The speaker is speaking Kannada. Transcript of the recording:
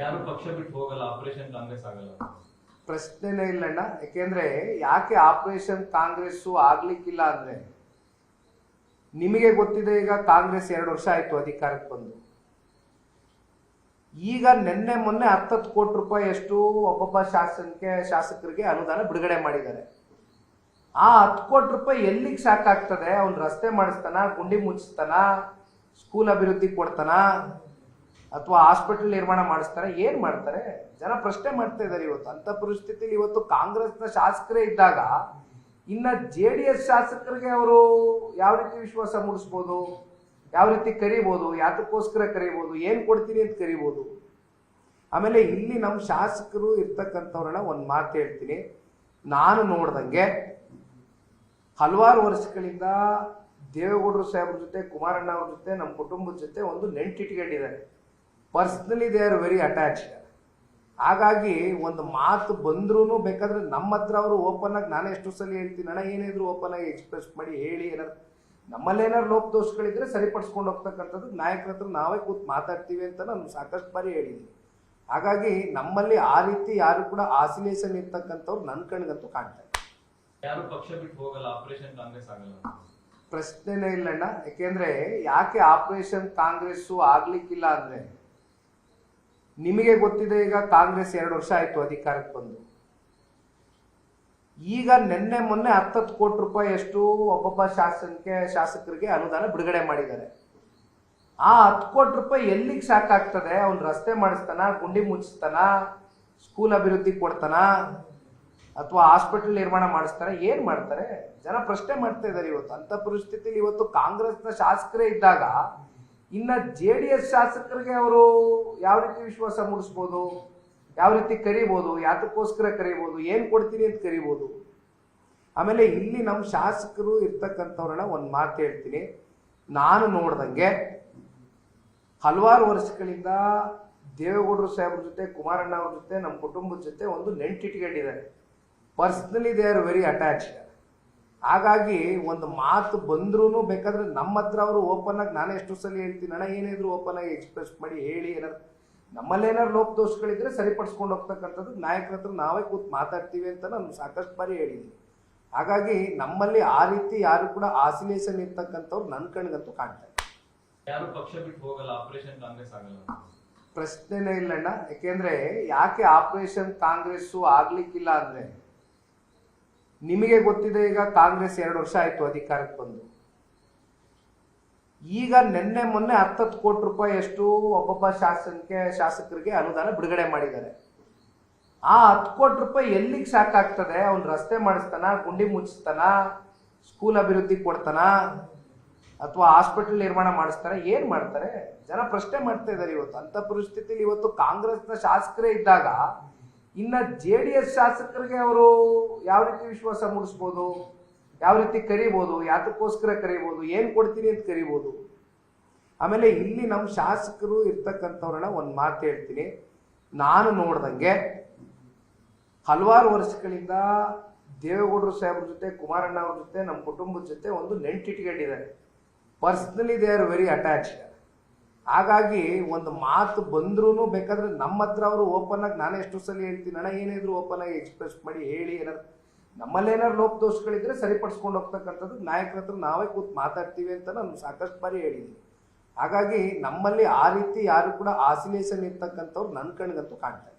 ಯಾರು ಪಕ್ಷ ಬಿಟ್ಟು ಹೋಗಲ್ಲ ಆಪರೇಷನ್ ಕಾಂಗ್ರೆಸ್ ಆಗಲ್ಲ. ಪ್ರಶ್ನೆನೇ ಇಲ್ಲಣ್ಣ ಯಾಕೆಂದ್ರೆ ಯಾಕೆ ಆಪರೇಷನ್ ಕಾಂಗ್ರೆಸ್ ಆಗ್ಲಿಕ್ಕಿಲ್ಲ ಅಂದ್ರೆ? ನಿಮಗೆ ಗೊತ್ತಿದೆ ಈಗ ಕಾಂಗ್ರೆಸ್ ಎರಡು ವರ್ಷ ಆಯ್ತು ಅಧಿಕಾರಕ್ಕೆ ಬಂದು. ಈಗ ನಿನ್ನೆ ಮೊನ್ನೆ ಹತ್ತತ್ತು ಕೋಟಿ ರೂಪಾಯಿ ಎಷ್ಟು ಒಬ್ಬೊಬ್ಬ ಶಾಸಕಕ್ಕೆ ಶಾಸಕರಿಗೆ ಅನುದಾನ ಬಿಡುಗಡೆ ಮಾಡಿದ್ದಾರೆ. ಆ ಹತ್ತು ಕೋಟಿ ರೂಪಾಯಿ ಎಲ್ಲಿಗೆ ಸಾಕಾಗ್ತದೆ? ಅವ್ನು ರಸ್ತೆ ಮಾಡಿಸ್ತಾನ? ಗುಂಡಿ ಮುಚ್ಚಿಸ್ತಾನ? ಸ್ಕೂಲ್ ಅಭಿವೃದ್ಧಿ ಕೊಡ್ತಾನ? ಅಥವಾ ಹಾಸ್ಪಿಟಲ್ ನಿರ್ಮಾಣ ಮಾಡಿಸ್ತಾರೆ, ಏನ್ ಮಾಡ್ತಾರೆ? ಜನ ಪ್ರಶ್ನೆ ಮಾಡ್ತಾ ಇದ್ದಾರೆ ಇವತ್ತು. ಅಂತ ಪರಿಸ್ಥಿತಿಲಿ ಇವತ್ತು ಕಾಂಗ್ರೆಸ್ನ ಶಾಸಕರೇ ಇದ್ದಾಗ, ಇನ್ನ ಜೆ ಡಿ ಎಸ್ ಶಾಸಕರಿಗೆ ಅವರು ಯಾವ ರೀತಿ ವಿಶ್ವಾಸ ಮೂಡಿಸ್ಬೋದು? ಯಾವ ರೀತಿ ಕರಿಬೋದು? ಯಾತಕ್ಕೋಸ್ಕರ ಕರಿಬೋದು? ಏನ್ ಕೊಡ್ತೀನಿ ಅಂತ ಕರಿಬೋದು? ಆಮೇಲೆ ಇಲ್ಲಿ ನಮ್ಮ ಶಾಸಕರು ಇರ್ತಕ್ಕಂಥವ್ರನ್ನ ಒಂದು ಮಾತು ಹೇಳ್ತೀನಿ. ನಾನು ನೋಡ್ದಂಗೆ ಹಲವಾರು ವರ್ಷಗಳಿಂದ ದೇವೇಗೌಡರು ಸಾಹೇಬ್ರ ಜೊತೆ, ಕುಮಾರಣ್ಣ ಅವ್ರ ಜೊತೆ, ನಮ್ಮ ಕುಟುಂಬದ ಜೊತೆ ಒಂದು ನೆಂಟಿಟ್ಕೊಂಡಿದ್ದಾರೆ. Personally they are very attached ಹಾಗಾಗಿ ಒಂದು ಮಾತು ಬಂದ್ರೂ ಬೇಕಾದ್ರೆ ನಮ್ಮ ಹತ್ರ ಅವರು ಓಪನ್ ಆಗಿ ನಾನು ಎಷ್ಟು ಸಲ ಹೇಳ್ತೀನಿ ಅಣ್ಣ ಏನಿದ್ರು ಓಪನ್ ಆಗಿ ಎಕ್ಸ್ಪ್ರೆಸ್ ಮಾಡಿ ಹೇಳಿ ಏನಾದ್ರು ನಮ್ಮಲ್ಲಿ ಏನಾದ್ರು ಲೋಪದೋಷಗಳಿದ್ರೆ ಸರಿಪಡಿಸ್ಕೊಂಡು ಹೋಗ್ತಕ್ಕಂಥದ್ದು ನಾಯಕರ ಹತ್ರ ನಾವೇ ಕೂತ್ ಮಾತಾಡ್ತೀವಿ ಅಂತ ನಾನು ಸಾಕಷ್ಟು ಬಾರಿ ಹೇಳಿದ್ದೀನಿ. ಹಾಗಾಗಿ ನಮ್ಮಲ್ಲಿ ಆ ರೀತಿ ಯಾರು ಕೂಡ ಆಸಿಲೇಷನ್ ಇರ್ತಕ್ಕಂಥವ್ರು ನನ್ನ ಕಣ್ಗಂತೂ ಕಾಣ್ತಾರೆ ಯಾರು ಪಕ್ಷ ಬಿಟ್ಟು ಹೋಗಲ್ಲ ಆಪರೇಷನ್ ಕಾಂಗ್ರೆಸ್ ಆಗಲ್ಲ. ಪ್ರಶ್ನೆನೇ ಇಲ್ಲಣ್ಣ. ಯಾಕೆಂದ್ರೆ ಯಾಕೆ ಆಪರೇಷನ್ ಕಾಂಗ್ರೆಸ್ ಆಗ್ಲಿಕ್ಕಿಲ್ಲ ಅಂದ್ರೆ ನಿಮಗೆ ಗೊತ್ತಿದೆ ಈಗ ಕಾಂಗ್ರೆಸ್ ಎರಡು ವರ್ಷ ಆಯಿತು ಅಧಿಕಾರಕ್ಕೆ ಬಂದು. ಈಗ ನಿನ್ನೆ ಮೊನ್ನೆ ಹತ್ತತ್ತು ಕೋಟಿ ರೂಪಾಯಿ ಎಷ್ಟು ಒಬ್ಬೊಬ್ಬ ಶಾಸನಕ್ಕೆ, ಶಾಸಕರಿಗೆ ಅನುದಾನ ಬಿಡುಗಡೆ ಮಾಡಿದ್ದಾರೆ. ಆ ಹತ್ತು ಕೋಟಿ ರೂಪಾಯಿ ಎಲ್ಲಿಗೆ ಸಾಕಾಗ್ತದೆ ಅವ್ನು ರಸ್ತೆ ಮಾಡಿಸ್ತಾನ? ಗುಂಡಿ ಮುಚ್ಚಿಸ್ತಾನ ಸ್ಕೂಲ್ ಅಭಿವೃದ್ಧಿ ಕೊಡ್ತಾನ? ಅಥವಾ ಹಾಸ್ಪಿಟಲ್ ನಿರ್ಮಾಣ ಮಾಡಿಸ್ತಾರೆ ಏನ್ ಮಾಡ್ತಾರೆ? ಜನ ಪ್ರಶ್ನೆ ಮಾಡ್ತಾ ಇದ್ದಾರೆ ಇವತ್ತು. ಅಂತ ಪರಿಸ್ಥಿತಿಲಿ ಇವತ್ತು ಕಾಂಗ್ರೆಸ್ನ ಶಾಸಕರೇ ಇದ್ದಾಗ ಇನ್ನ ಜೆ ಡಿ ಎಸ್ ಶಾಸಕರಿಗೆ ಅವರು ಯಾವ ರೀತಿ ವಿಶ್ವಾಸ ಮೂಡಿಸ್ಬೋದು, ಯಾವ ರೀತಿ ಕರಿಬೋದು, ಯಾತಕ್ಕೋಸ್ಕರ ಕರಿಬೋದು, ಏನು ಕೊಡ್ತೀನಿ ಅಂತ ಕರಿಬೋದು. ಆಮೇಲೆ ಇಲ್ಲಿ ನಮ್ಮ ಶಾಸಕರು ಇರ್ತಕ್ಕಂಥವ್ರನ್ನ ಒಂದು ಮಾತು ಹೇಳ್ತೀನಿ. ನಾನು ನೋಡ್ದಂಗೆ ಹಲವಾರು ವರ್ಷಗಳಿಂದ ದೇವೇಗೌಡರು ಸಾಹೇಬ್ರ ಜೊತೆ, ಕುಮಾರಣ್ಣ ಅವ್ರ ಜೊತೆ ನಮ್ಮ ಕುಟುಂಬದ ಜೊತೆ ಒಂದು ನೆಂಟಿಟ್ಕೊಂಡಿದ್ದಾರೆ. Personally they are very attached ಹಾಗಾಗಿ ಒಂದು ಮಾತು ಬಂದ್ರೂ ಬೇಕಾದ್ರೆ ನಮ್ಮ ಹತ್ರ ಅವರು ಓಪನ್ ಆಗಿ ನಾನೇ ಎಷ್ಟು ಸಲ ಹೇಳ್ತೀನಿ ಅಣ್ಣ ಏನಿದ್ರು ಓಪನ್ ಆಗಿ ಎಕ್ಸ್ಪ್ರೆಸ್ ಮಾಡಿ ಹೇಳಿ ಏನಾದ್ರು ನಮ್ಮಲ್ಲಿ ಏನಾದ್ರು ಲೋಪದೋಷಗಳಿದ್ರೆ ಸರಿಪಡಿಸ್ಕೊಂಡು ಹೋಗ್ತಕ್ಕಂಥದ್ದು ನಾಯಕರ ಹತ್ರ ನಾವೇ ಕೂತ್ ಮಾತಾಡ್ತೀವಿ ಅಂತ ನಾನು ಸಾಕಷ್ಟು ಬಾರಿ ಹೇಳಿದ್ದೀನಿ. ಹಾಗಾಗಿ ನಮ್ಮಲ್ಲಿ ಆ ರೀತಿ ಯಾರು ಕೂಡ ಆಸಿಲೇಷನ್ ಇರ್ತಕ್ಕಂಥವ್ರು ನನ್ನ ಕಣ್ಗಂತೂ ಕಾಣ್ತಾ ಯಾರು ಪಕ್ಷ ಬಿಟ್ಟು ಹೋಗಲ್ಲ ಆಪರೇಷನ್ ಕಾಂಗ್ರೆಸ್ ಆಗಲ್ಲ. ಪ್ರಶ್ನೆನೇ ಇಲ್ಲಣ್ಣ. ಯಾಕೆಂದ್ರೆ ಯಾಕೆ ಆಪರೇಷನ್ ಕಾಂಗ್ರೆಸ್ ಆಗ್ಲಿಕ್ಕಿಲ್ಲ ಅಂದ್ರೆ ನಿಮಗೆ ಗೊತ್ತಿದೆ ಈಗ ಕಾಂಗ್ರೆಸ್ ಎರಡು ವರ್ಷ ಆಯಿತು ಅಧಿಕಾರಕ್ಕೆ ಬಂದು. ಈಗ ನಿನ್ನೆ ಮೊನ್ನೆ ಹತ್ತತ್ತು ಕೋಟಿ ರೂಪಾಯಿ ಎಷ್ಟು ಒಬ್ಬೊಬ್ಬ ಶಾಸನಕ್ಕೆ, ಶಾಸಕರಿಗೆ ಅನುದಾನ ಬಿಡುಗಡೆ ಮಾಡಿದ್ದಾರೆ. ಆ ಹತ್ತು ಕೋಟಿ ರೂಪಾಯಿ ಎಲ್ಲಿಗೆ ಸಾಕಾಗ್ತದೆ ಅವ್ನು ರಸ್ತೆ ಮಾಡಿಸ್ತಾನ, ಗುಂಡಿ ಮುಚ್ಚಿಸ್ತಾನ, ಸ್ಕೂಲ್ ಅಭಿವೃದ್ಧಿ ಕೊಡ್ತಾನ, ಅಥವಾ ಹಾಸ್ಪಿಟಲ್ ನಿರ್ಮಾಣ ಮಾಡಿಸ್ತಾರೆ ಏನ್ ಮಾಡ್ತಾರೆ? ಜನ ಪ್ರಶ್ನೆ ಮಾಡ್ತಾ ಇದ್ದಾರೆ ಇವತ್ತು. ಅಂತ ಪರಿಸ್ಥಿತಿಲಿ ಇವತ್ತು ಕಾಂಗ್ರೆಸ್ನ ಶಾಸಕರೇ ಇದ್ದಾಗ ಇನ್ನ ಜೆ ಡಿ ಎಸ್ ಶಾಸಕರಿಗೆ ಅವರು ಯಾವ ರೀತಿ ವಿಶ್ವಾಸ ಮೂಡಿಸ್ಬೋದು, ಯಾವ ರೀತಿ ಕರಿಬೋದು, ಯಾತಕ್ಕೋಸ್ಕರ ಕರಿಬೋದು, ಏನ್ ಕೊಡ್ತೀನಿ ಅಂತ ಕರಿಬೋದು. ಆಮೇಲೆ ಇಲ್ಲಿ ನಮ್ಮ ಶಾಸಕರು ಇರ್ತಕ್ಕಂಥವ್ರನ್ನ ಒಂದು ಮಾತು ಹೇಳ್ತೀನಿ. ನಾನು ನೋಡ್ದಂಗೆ ಹಲವಾರು ವರ್ಷಗಳಿಂದ ದೇವೇಗೌಡರು ಸಾಹೇಬ್ರ ಜೊತೆ, ಕುಮಾರಣ್ಣ ಅವ್ರ ಜೊತೆ ನಮ್ಮ ಕುಟುಂಬದ ಜೊತೆ ಒಂದು ನೆಂಟಿಟ್ಕೊಂಡಿದ್ದಾರೆ. Personally they are very attached ಹಾಗಾಗಿ ಒಂದು ಮಾತು ಬಂದ್ರೂ ಬೇಕಾದ್ರೆ ನಮ್ಮ ಹತ್ರ ಅವರು ಓಪನ್ ಆಗಿ ನಾನು ಎಷ್ಟು ಸಲ ಹೇಳ್ತೀನಿ, ಅಣ್ಣ ಏನಿದ್ರು ಓಪನ್ ಆಗಿ ಎಕ್ಸ್ಪ್ರೆಸ್ ಮಾಡಿ ಹೇಳಿ, ಏನಾದ್ರು. ನಮ್ಮಲ್ಲಿ ಏನಾದ್ರು ಲೋಪದೋಷಗಳಿದ್ರೆ ಸರಿಪಡಿಸ್ಕೊಂಡು ಹೋಗ್ತಕ್ಕಂಥದ್ದು ನಾಯಕರ ಹತ್ರ ನಾವೇ ಕೂತ್ ಮಾತಾಡ್ತೀವಿ ಅಂತ ನಾನು ಸಾಕಷ್ಟು ಬಾರಿ ಹೇಳಿದ್ದೀನಿ. ಹಾಗಾಗಿ ನಮ್ಮಲ್ಲಿ ಆ ರೀತಿ ಯಾರು ಕೂಡ ಆಸಿಲೇಷನ್ ಇರ್ತಕ್ಕಂಥವ್ರು ನನ್ನ ಕಣ್ಗಂತೂ ಕಾಣ್ತಾರೆ